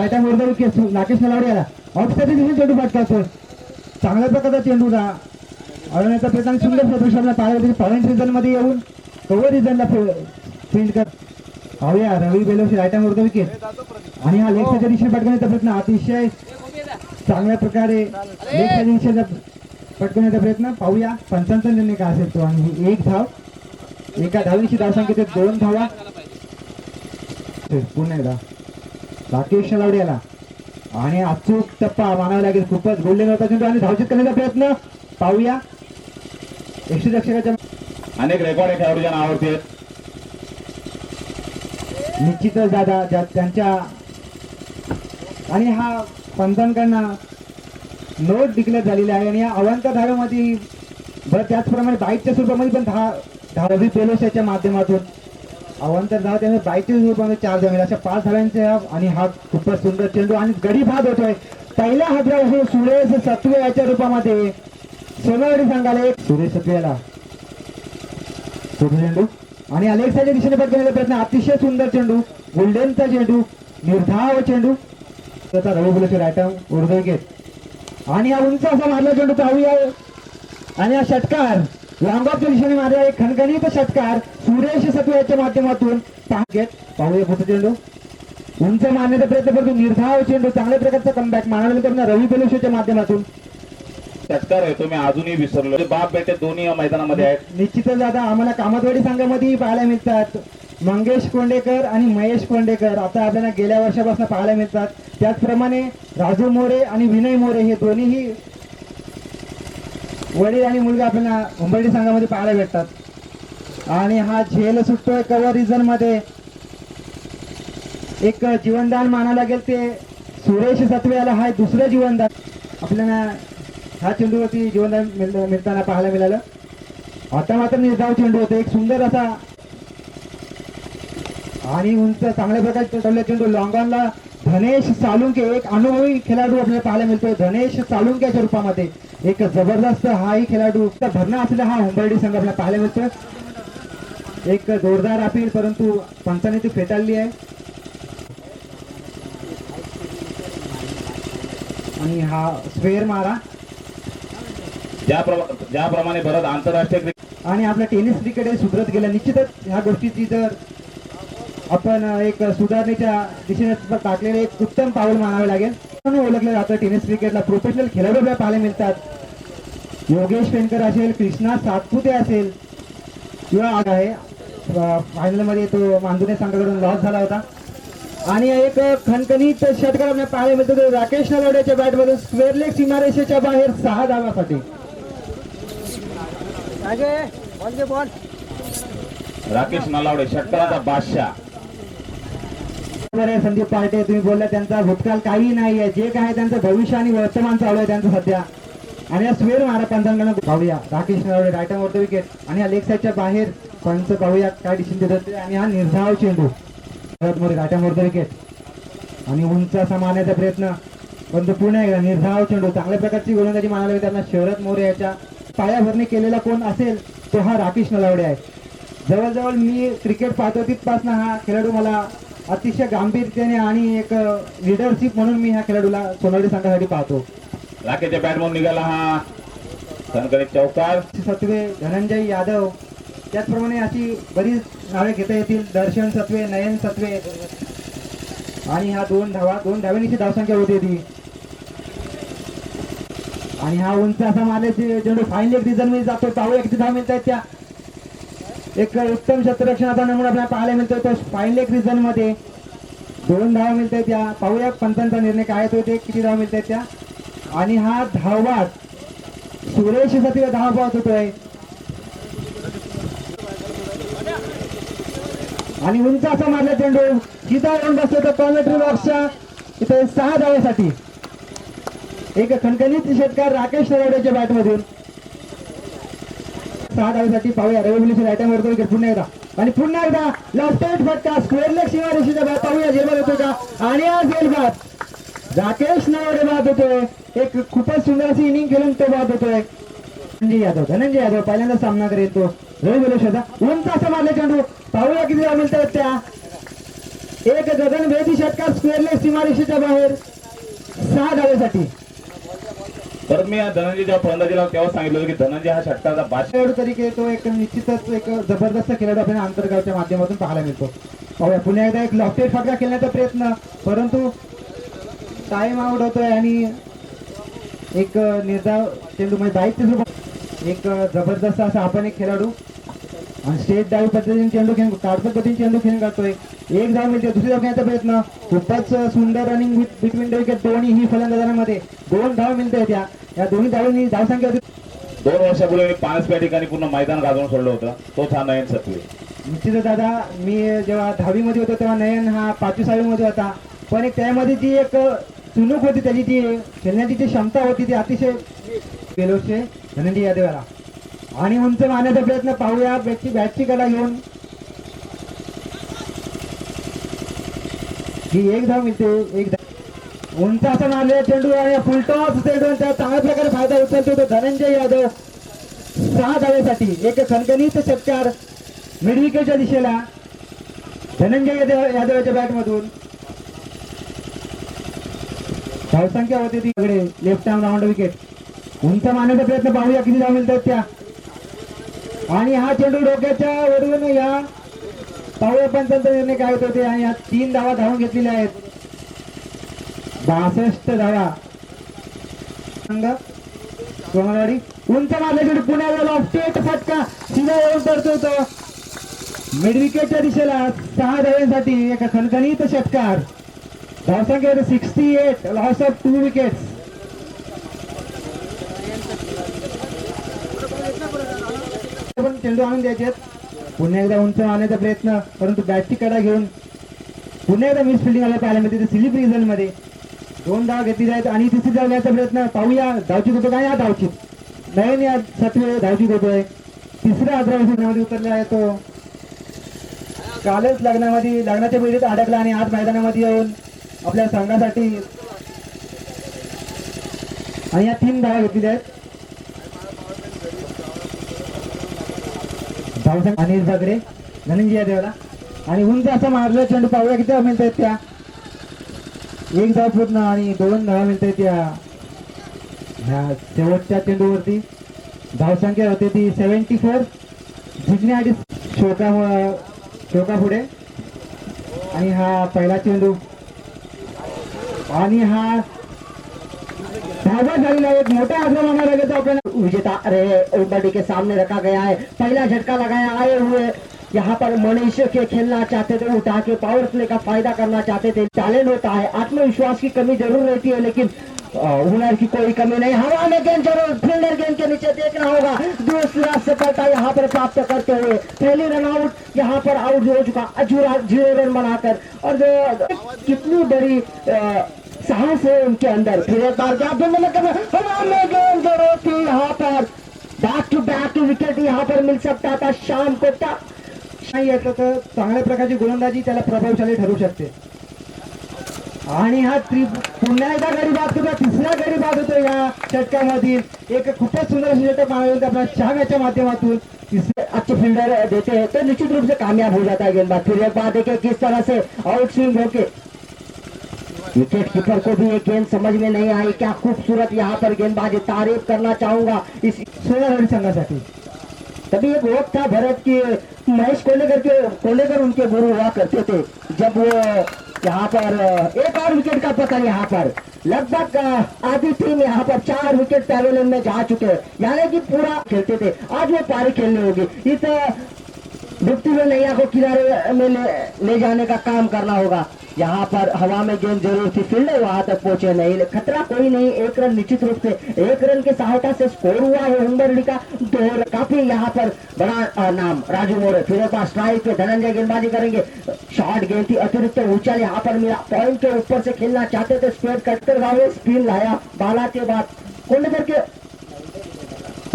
रायटा मोरदा विकेट राकेश नलावडे आला. ऑफसाईड दिसून चेंडू सर चांगल्या प्रकारचा चेंडू ना अडवण्याचा प्रयत्न आणि सुंदर प्रदर्शन पाहिलं पॉईंट रिझन येऊन कव्हर रिझनला फील्ड कर. पाहूया रवी बेलोशी रायटा मोरदा विकेट आणि हा लेगच्या दिशेने पटकवण्याचा प्रयत्न अतिशय चांगल्या प्रकारे लेगच्या दिशेचा पटकवण्याचा प्रयत्न. पाहूया पंचांचा निर्णय काय असेल तो. आणि एक धाव. एका धावीची धावसंख्येचे दोन धावा. पुन्हा एकदा. राकेश याला आणि अचूक टप्पा मानावा लागेल. खूपच गोल्डन होता चेंडू आणि धावचित करण्याचा प्रयत्न पाहूया. यष्टीरक्षकाच्या अनेक रेकॉर्ड खेळाडूच्या नावावरती आहेत. निश्चितच दादा ज्या त्यांच्या आणि हा पंचांकडनं नोट डिक्लेअर झालेली आहे. आणि या अवंत धाव्यामध्ये बरं त्याचप्रमाणे बाईकच्या स्वरूपामध्ये पण दहा दहा रवी पेलोशाच्या माध्यमातून अवंतर धाव त्याने बाईकच्या स्वरूपामध्ये चार जमीन अशा पाच धाव्यांचे आणि हा खूपच सुंदर चेंडू आणि गडी भात होतोय. पहिला हादरा हे सुरेश सत्वे याच्या रूपामध्ये. सोनावडी सांगाले एक सुरेश सत्वेला चेंडू. आणि अलेक्साच्या दिशेने पटकवण्याचा प्रयत्न. अतिशय सुंदर चेंडू. गोल्डनचा चेंडू. निर्धाव चेंडू. त्याचा रवी बुलेचे आयटम उर्दय घेत आणि हा उंच असा मारला चेंडू पाहूया. आणि हा षटकार. लांबाच्या दिशेने मारला एक खणखणीत षटकार सुरेश सत्व याच्या माध्यमातून घेत. पाहूया मोठा चेंडू. उंच मारण्याचा प्रयत्न करतो. निर्धाव चेंडू. चांगल्या प्रकारचा कमबॅक मानवलं रवी बेलोशेच्या माध्यमातून. षटकार आहे. तुम्ही अजूनही विसरलो. बाप बेटे दोन्ही या मैदानामध्ये आहेत. निश्चितच आता आम्हाला कामतवाडी संघामध्ये पाहायला मिळतात. मंगेश कोंडेकर आणि महेश कोंडेकर आता आपल्याला गेल्या वर्षापासून पाहायला मिळतात. त्याचप्रमाणे राजू मोरे आणि विनय मोरे हे दोन्हीही वडील आणि मुलगा आपल्याला उंबरडी संघामध्ये पाहायला भेटतात. आणि हा झेल सुटतोय. कव्हर रिझनमध्ये? एक जीवनदान मानावं लागेल ते सुरेश सत्वे याला हा दुसरं जीवनदान. आपल्याला हा चेंडूवरती जीवनदान मिळ- मिळताना पाहायला मिळालं. आता मात्र निर्धाव चेंडू होते. एक सुंदर असा आणि उंच चांगल्या प्रकारे टवले चेंडू. लॉंगॉनला धनेश सालुंके एक अनुभवी खेळाडू आपल्याला पाहायला मिळतो धनेश सालुंक्याच्या रूपामध्ये. एक जबरदस्त हाही खेळाडू भरणा असलेला हा हुंबर्डी संघ आपल्याला पाहायला मिळतो एक जोरदार अपील परंतु पंचाने ती फेटाळली आहे. आणि हा स्क्वेअर मारा. ज्याप्रमा- ज्याप्रमाणे भरत आंतरराष्ट्रीय क्रिकेट आणि आपलं टेनिस क्रिकेट हे सुधरत गेलं. निश्चितच ह्या गोष्टीची जर आपण एक सुधारणेच्या दिशेने टाकलेले एक उत्तम पाऊल मानावे लागेल. म्हणून ओळखलं जातं? टेनिस क्रिकेटला प्रोफेशनल खेळाडू आपल्याला पाहायला मिळतात. योगेश पेनकर असेल कृष्णा सातपुते असेल. किंवा आज आहे. फायनलमध्ये तो मांजुने संघाकडून लॉस झाला होता. आणि एक खणखणीत षटकार आपल्याला पाहायला मिळतो तो राकेश नलवड्याच्या बॅटमधून स्क्वेअर लेग सीमारेषेच्या बाहेर सहा धावासाठी. राकेश नलावडे षटकाराचा बादशाह. संदीप पार्टे तुम्ही बोलला त्यांचा भूतकाळ काही नाही आहे जे काय आहे त्यांचं भविष्य आणि वर्तमान चालू आहे त्यांचं सध्या. आणि या स्वेर मारा पंचांकडनं पाहूया. राकेश नरवडे रायटम विकेट आणि या लेग साईडच्या बाहेर पंच पाहूया काय डिसिजन देतात ते. आणि हा निर्धाव चेंडू. परत मोरे रायटम विकेट आणि उंच असा मारण्याचा प्रयत्न. पण तो पुन्हा एकदा निर्धाव चेंडू. चांगल्या प्रकारची गोलंदाजी मानायला हवी त्यांना शरद मोरे याच्या पायाभरणी केलेला कोण असेल तो हा राकेश नलावडे आहे. जवळजवळ मी क्रिकेट पाहतो तिथपासून हा खेळाडू मला अतिशय गांभीर्याने आणि एक लिडरशिप म्हणून मी ह्या खेळाडूला सोनावडी संघासाठी पाहतो. राकेशच्या बॅट म्हणून निघाला हा. सनकडे चौकार. सत्वे धनंजय यादव. त्याचप्रमाणे अशी बरीच नावे घेता येतील. दर्शन सत्वे नयन सत्वे. आणि हा दोन धावा दोन धाव्यांची धावसंख्या होती ती आणि हा उंच असा मारल्याचे चेंडू फाईन लेग रिझनमध्ये जातो पाहूया किती धाव मिळत आहेत त्या. एक उत्तम क्षेत्ररक्षणाचा नमुना आपल्याला पाहायला मिळतोय. तो फाईन लेग रिझनमध्ये दोन धावा मिळत आहेत त्या पाहूया पंतांचा निर्णय काय येतो ते. किती धावा मिळत आहेत त्या. आणि हा धावबाद सुरेश सतीला धावा पाहत होतोय आणि उंच असा मारला चेंडू जिथं येऊन बसतो तर कॉमेट्री बॉक्सच्या इथे सहा धावेसाठी. एक खणखणीत षटकार राकेश नरवडेच्या बॅट मधून. सहा धावेसाठी पाहूया. रवी रायटम वरतो विकेट पुन्हा एकदा. आणि पुन्हा एकदा लेफ्ट फटका. स्क्वेअर लेग सीमा रेषेच्या बॅट पाहूया जेलबाद होतो का? आणि आज जेलबाद. राकेश नरवडे बाद होतोय. एक खूपच सुंदर अशी इनिंग खेळून तो बाद होतोय. धनंजय यादव. धनंजय यादव पहिल्यांदा सामना करेल तो रवी उंच असं मारले चेंडू. पाहूया किती धाव मिळतात त्या. एक गगनभेदी षटकार स्क्वेअरले सीमारेषेच्या बाहेर. सहा धावेसाठी. तर मी धनंजय जेव्हा फलंदाजीला तेव्हा सांगितलं होतं की धनंजय हा षटकाचा बादशाह. तरीके तो एक निश्चितच एक जबरदस्त खेळाडू आपल्याला आंतरगावच्या माध्यमातून पाहायला मिळतो. पाहूया पुन्हा एकदा एक लॉफ्टेड फटका खेळण्याचा प्रयत्न परंतु टाइम आउट होतोय आणि एक निर्धाव चेंडू म्हणजे दायित्व एक जबरदस्त असा आपण एक खेळाडू आणि स्टेट डावी पद्धतीने चेंडू खेळ काढ पद्धतीने चेंडू खेळून काढतोय. एक धाव मिळते दुसरी धाव घेण्याचा प्रयत्न. खूपच सुंदर रनिंग बिटवीन द विकेट दोन्ही ही फलंदाजांमध्ये. दोन धाव मिळते त्या या दोन्ही धावांनी धावसंख्या होती दोन वर्षापूर्वी पाच या ठिकाणी पूर्ण मैदान गाजवून सोडलं होतं. तोच हा नयन सत्वे. निश्चितच दादा मी जेव्हा दहावीमध्ये होतो तेव्हा नयन हा पाचवी सहावीमध्ये होता. पण एक त्यामध्ये जी एक चुनूक होती त्याची जी खेळण्याची जी क्षमता होती ती अतिशय गेलोचे धनंजय यादवाला. आणि उंच मारण्याचा प्रयत्न पाहूया बॅटची बॅटची कला घेऊन. ही एक धाव मिळते एक धाव उंच असा मारलेला चेंडू आणि फुलटॉस चेंडू आणि त्याचा चांगल्या प्रकारे फायदा उचलतो तो धनंजय यादव. सहा धावेसाठी एक खणखणीत षटकार मिडविकेटच्या दिशेला धनंजय यादव यादवच्या बॅटमधून. धावसंख्या होती ती इकडे लेफ्ट आर्म राऊंड विकेट उंच मारण्याचा प्रयत्न पाहूया किती धाव मिळतात त्या. आणि हा चेंडू डोक्याच्या वरून या. पाहूया पंचांचा निर्णय काय होत ते? आणि या तीन धावा धावून घेतलेल्या आहेत. बासष्ट धावा संघ कोमलवाडी उंच माझ्याकडे पुण्याला लॉफ्टेट फटका. सीधा येऊन पडतो तो. मिड विकेटच्या दिशेला सहा धाव्यांसाठी एका खणखणीत षटकार. धावसंख्या sixty eight loss of two wickets पण चेंडू आणून द्यायचे पुन्हा एकदा उंच मारण्याचा प्रयत्न परंतु बॅटची कडा घेऊन पुन्हा एकदा मिस फिल्डिंग आला पाहायला मिळते. स्लिप रिझनमध्ये. दोन धाव घेतली जायत आणि तिसरी धाव घ्यायचा प्रयत्न पाहूया. धावची होतो काय या धावची. नयन या सातवे धावची होतोय तिसऱ्या अकरा उतरला आहे तो. कालच लग्नामध्ये लग्नाच्या वेळेत अडकला आणि आज मैदानामध्ये येऊन आपल्या संघासाठी आणि या तीन धावा घेतलेल्या आहेत. धावसंघ अनिल बगरे धनंजय देवला. आणि उंच असं मारलं चेंडू पाहूया किती धावा मिळत आहेत त्या. एक धाव पूर्ण आणि दोन धावा मिळत आहेत त्या ह्या शेवटच्या चेंडूवरती. धावसंख्या होते ती सेव्हन्टी फोर जिंकण्यासाठी शोका शोका पुढे आणि हा पहिला चेंडू. आणि हा धावा झालेला एक मोठा आग्रह माना लगेच आपल्याला. विजेता अरे उबड़ी के सामने रखा गया है. पहला झटका लगाया आए हुए. यहाँ पर मनीष के खेलना चाहते थे उठा के पावर प्ले का फ़ायदा करना चाहते थे। टैलेंट होता है, आत्मविश्वास की कमी ज़रूर रहती है, लेकिन हुनर की कोई कमी नहीं। हवा में गेंद ज़रूर फील्डर गेंद के नीचे देखना होगा। दूसरा सफलता यहाँ पर प्राप्त करते हुए। पहली रन आउट यहाँ पर आउट हो चुका। अजूरा ज़ीरो रन बनाकर। और कितनी बड़ी साहस है उनके अंदर। फिर एक बार क्या फिर मतलब हवा में गेंद ज़रूर थी यहाँ पर बैक टू बैक विकेट यहाँ पर मिल सकता था। शाम को नाही येतं तर चांगल्या प्रकारची गोलंदाजी त्याला प्रभावशाली ठरू शकते. आणि हा त्रि पुन्हा एकदा गरीब बाद होतो तिसरा गरीब बाद होतो या षटकामधील. एक खूपच सुंदर अशी षटक मानवलं आपल्या चहाव्याच्या माध्यमातून तिसरे अच्छे फील्डर देते. हैं तो निश्चित रूप से कामयाब हो जाता है गेंदबाज फिर एक बार देखिए किस तरह से आउट स्विंग होके विकेट कीपर को भी ये गेंद समझ में नहीं आई. क्या खूबसूरत यहाँ पर गेंदबाज. तारीफ करना चाहूंगा. इस सोलह सोनारवाडी संघासाठी तभी एक वक्त था भरत की महेश कोलेकर के कोलेकर उनके गुरु हुआ करते थे जब वो यहाँ पर एक और विकेट का पतन यहाँ पर। लगभग आधी टीम यहाँ पर चार विकेट पैवेलियन में जा चुके। हैं यानी कि पूरा खेलते थे। आज वो पारी खेलने होगी। इस डूबती हुई नैया को किनारे में ले, ले जाने का काम करना होगा। यहाँ पर हवा में गेंद ज़रूर थी फील्डर वहाँ तक पहुँचे नहीं। खतरा कोई नहीं एक रन निश्चित रूप से। एक रन की सहायता से स्कोर हुआ है उम्बरडी का। दो। काफ़ी यहाँ पर बड़ा नाम राजू मोरे। फिर स्ट्राइक पे धनंजय गेंदबाजी करेंगे। शॉर्ट गेंद थी अतिरिक्त ऊँचा यहाँ पर मिला पॉइंट के ऊपर से खेलना चाहते थे स्क्वेयर कट करवाए स्पिन लाया बाला के बाद। कोंडेकर के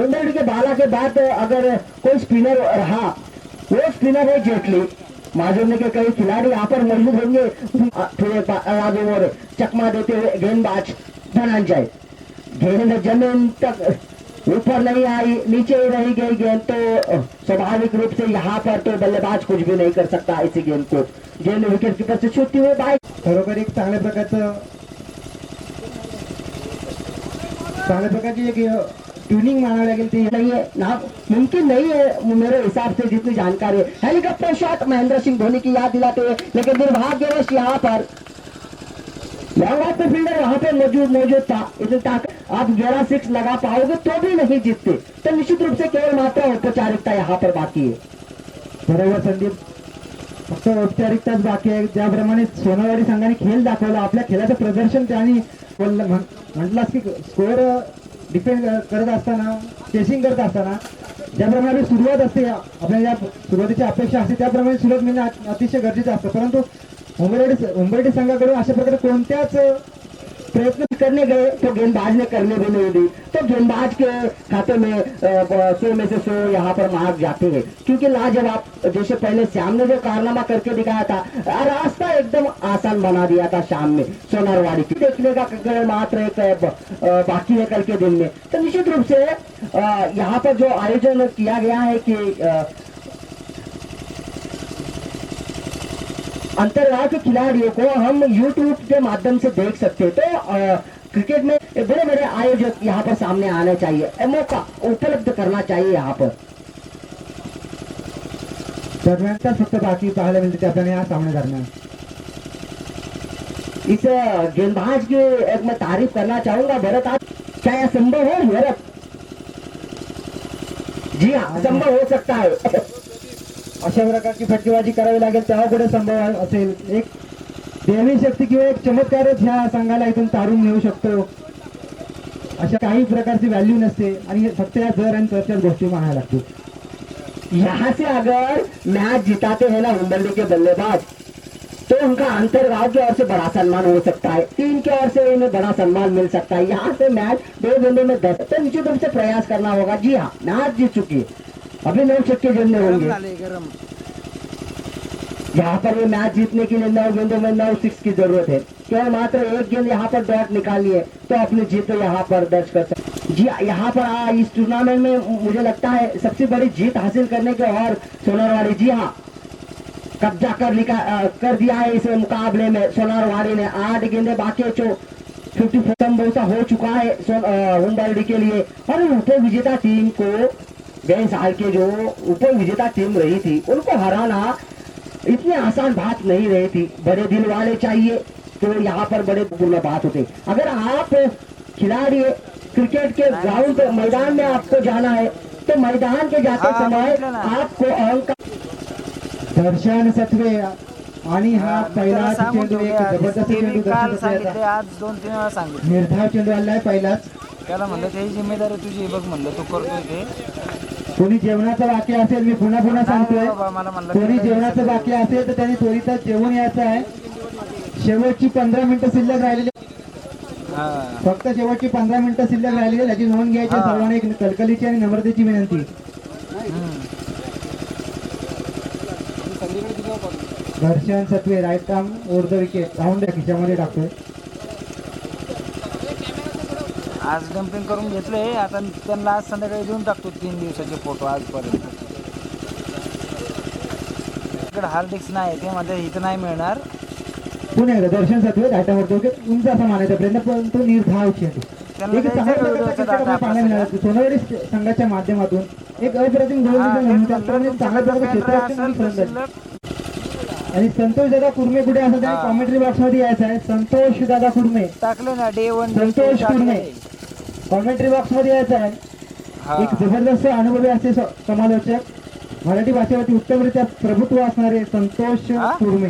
उम्बरडी के बाला के बाद अगर कोई स्पिनर रहा वो स्पिनर है जेटली माजूरने के कई खिलाड़ी यहाँ पर मौजूद होंगे। बार राजू और चकमा देते हुए गेंदबाज धनंजय। गेंद ज़मीन तक ऊपर नहीं आई, नीचे ही रही गई गेंद तो स्वाभाविक रूप से यहाँ पर तो बल्लेबाज कुछ भी नहीं कर सकता इसी गेंद को। गेंद विकेट कीपर से छूटती हुई बाइक खरोखर एक चांगल्या प्रकारचं चांगल्या प्रकारची एक ट्यूनिंग मानावी लागेल ती नहीं है ना मुमकिन नहीं है मेरे हिसाब से जितनी जानकारी है. हेलीकॉप्टर शॉट महेंद्र सिंह धोनी की याद दिलाते हुए लेकिन दुर्भाग्यवश यहाँ पर लॉन्ग पे फील्डर वहां पे मौजूद मौजूद था। इसे ताक आप ग्यारह सिक्स लगा पाओगे तो भी नहीं जीतते। तो निश्चित रूप से केवल मात्र औपचारिकता यहाँ पर बाकी है। बरोबर संदीप। फक्त औपचारिकताच बाकी आहे. ज्याप्रमाणे सोनावाडी संघाने खेळ दाखवला. आपल्या खेळाचं प्रदर्शन त्यांनी बोललं- म्हटलास की स्कोअर डिफेंड करत असताना चेसिंग करत असताना ज्याप्रमाणे आपली सुरुवात असते आपल्या ज्या सुरुवातीची अपेक्षा असते त्याप्रमाणे सुरुवात मिळणं अतिशय गरजेचं असतं. परंतु उंबरडे उंबरडे संघाकडून अशा प्रकारे कोणत्याच प्रयत्न करने गए तो गेंदबाज ने करने भी नहीं दी। तो गेंदबाज के खाते में सौ में से सौ यहाँ पर मार्क जाते हैं। क्योंकि लाजवाब, जैसे पहले श्याम ने जो कारनामा करके दिखाया था रास्ता एकदम आसान बना दिया था शाम में, सोनारवाड़ी की। देखने का मात्र एक बाकी है कल के दिन में। तो निश्चित रूप से यहाँ पर जो आयोजन किया गया है कि अ, के खिलाड़ियों को हम यूट्यूब के माध्यम से देख सकते हैं। तो अ, क्रिकेट में बड़े बड़े आयोजक यहाँ पर सामने आने चाहिए। मौका उपलब्ध करना चाहिए यहाँ पर। दरम्यानचा फक्त बाकी पाहायला मिळते आपल्याला या सामने दरम्यान इस गेंदबाज की एक मैं तारीफ़ करना चाहूँगा भरत आज क्या यह संभव है? भरत? जी हाँ संभव हो सकता है। अशा प्रकारची फटकेबाजी करावी लागेल. तेव्हा संभव एक देवी शक्ती किंवा एक चमत्कारच ह्या संघाला इथून तारून शकतो. अशा काही प्रकारची व्हॅल्यू गोष्टी मानायला लागतील. यहाँ से अगर मैच जिताते हैं ना मुंबई के बल्लेबाज. तो उनका अंतर्गाव की ओर से बड़ा सम्मान हो सकता है. टीम की ओर से उन्हें बड़ा सम्मान मिल सकता है. यहाँ से मैच दो गेंदों में दस तो निश्चित रूप से प्रयास करना होगा। जी हाँ मैच जीत चुकी है। अभी नौ छक्के जमने होंगे? यहाँ पर ये मैच जीतने के लिए नौ गेंदों में नौ सिक्स की ज़रूरत है। केवल मात्र एक गेंद यहाँ पर डॉट निकाली है तो अपनी जीत यहाँ पर दर्ज कर सकते जी यहाँ पर आ, इस टूर्नामेंट में मुझे लगता है सबसे बड़ी जीत हासिल करने के और सोनारवाड़ी जी हाँ कब्जा कर लिखा कर दिया है इस मुकाबले में सोनारवाड़ी ने। आठ गेंदे बाकी जो फिफ्टी फोर हो चुका है मुंबई के लिए। और उप विजेता टीम को गए साल के जो उप विजेता टीम रही थी उनको हराना इतनी आसान बात नहीं रही थी। बड़े दिल वाले चाहिए तो यहाँ पर बड़े पूर्ण बात होते। अगर आप खिलाड़ी क्रिकेट के ग्राउंड पे मैदान में आपको जाना है तो मैदान के जाते समय. आपको अहंकार दर्शन सत्वे आणि हा पहिला चेंडू एक. जबरदस्त दर्शन आज दोन तीन वेळा सांगितले. निर्धाव चेंडू आलाय पहिलाच. त्याला म्हणलं ते जिम्मेदारी तुझी बघ म्हणलं तू करतोय ते. कोणी जेवणाचं बाकी असेल मी पुन्हा पुन्हा नाही सांगतोय कोणी जेवणाचं बाकी असेल तर त्यांनी त्वरितच जेवून यायचं आहे शेवटची पंधरा मिनिटं शिल्लक राहिलेली. फक्त शेवटची पंधरा मिनिटं शिल्लक राहिलेली आहे. याची नोंद घ्यायची. सर्वांनी एक कलकलीची आणि नम्रतेची विनंती. दर्शन सत्वे राईट काम द विकेट राऊंड खिशामध्ये टाकतोय आज डम्पिंग करून घेतलंय. आता त्यांना आज संध्याकाळी देऊन टाकतो तीन दिवसाचे फोटो आजपर्यंत. इकडे हार्ड डिस्क नाही ते मध्ये इथं नाही मिळणार. पुन्हा एकदा दर्शन सत्वे डाटावरतो की उंच असा मानायचा प्रयत्न परंतु निर्धाव चेंडू. सोनवडी संघाच्या माध्यमातून एक अप्रतिम गोल चांगल्या प्रकारचे आणि संतोष दादा कुर्मे कुठे असं. कॉमेंट्री बॉक्समध्ये यायचं आहे. संतोष दादा कुर्मे. टाकले ना day one Santosh Kurme. Commentary बॉक्समध्ये यायचं आहे. एक जबरदस्त अनुभवी असे समालोचक मराठी भाषेवरती उत्तमरित्या प्रभुत्व असणारे संतोष? कुर्मे